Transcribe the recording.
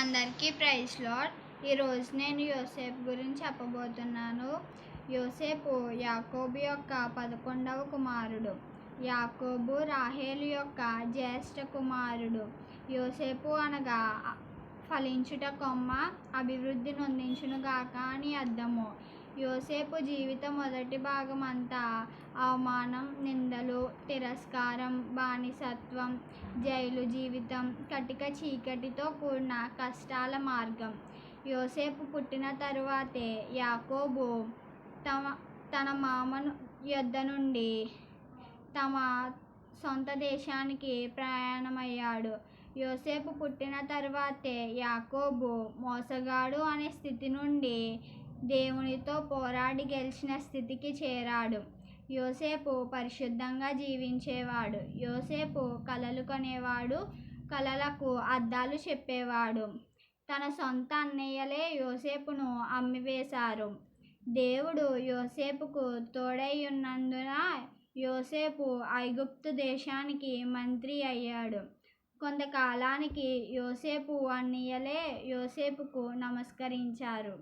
అందరికీ praise lord. ఈరోజు నేను యోసేపు గురించి చెప్పబోతున్నాను. యోసేపు యాకోబు యొక్క పదకొండవ కుమారుడు. యాకోబు రాహేలు యొక్క జ్యేష్ఠ కుమారుడు. యోసేపు అనగా ఫలించుట కొమ్మ అభివృద్ధి నొందించునుగాక అని అర్థము. యోసేపు జీవితం మొదటి భాగం అంతా అవమానం నిందలు తిరస్కారం బానిసత్వం జైలు జీవితం కటిక చీకటితో కూడిన కష్టాల మార్గం. యోసేపు పుట్టిన తరువాతే యాకోబు తమ తన మామను యొద్ద నుండి తమ సొంత దేశానికి ప్రయాణమయ్యాడు. యోసేపు పుట్టిన తర్వాతే యాకోబు మోసగాడు అనే స్థితి నుండి దేవునితో పోరాడి గెలిచిన స్థితికి చేరాడు. యోసేపు పరిశుద్ధంగా జీవించేవాడు. యోసేపు కలలు కొనేవాడు కలలకు అద్దాలు చెప్పేవాడు. తన సొంత అన్నయ్యలే యోసేపును అమ్మివేశారు. దేవుడు యోసేపుకు తోడై ఉన్నందున యోసేపు ఐగుప్తు దేశానికి మంత్రి అయ్యాడు. కొంతకాలానికి యోసేపు అన్నయ్యలే యోసేపుకు నమస్కరించారు.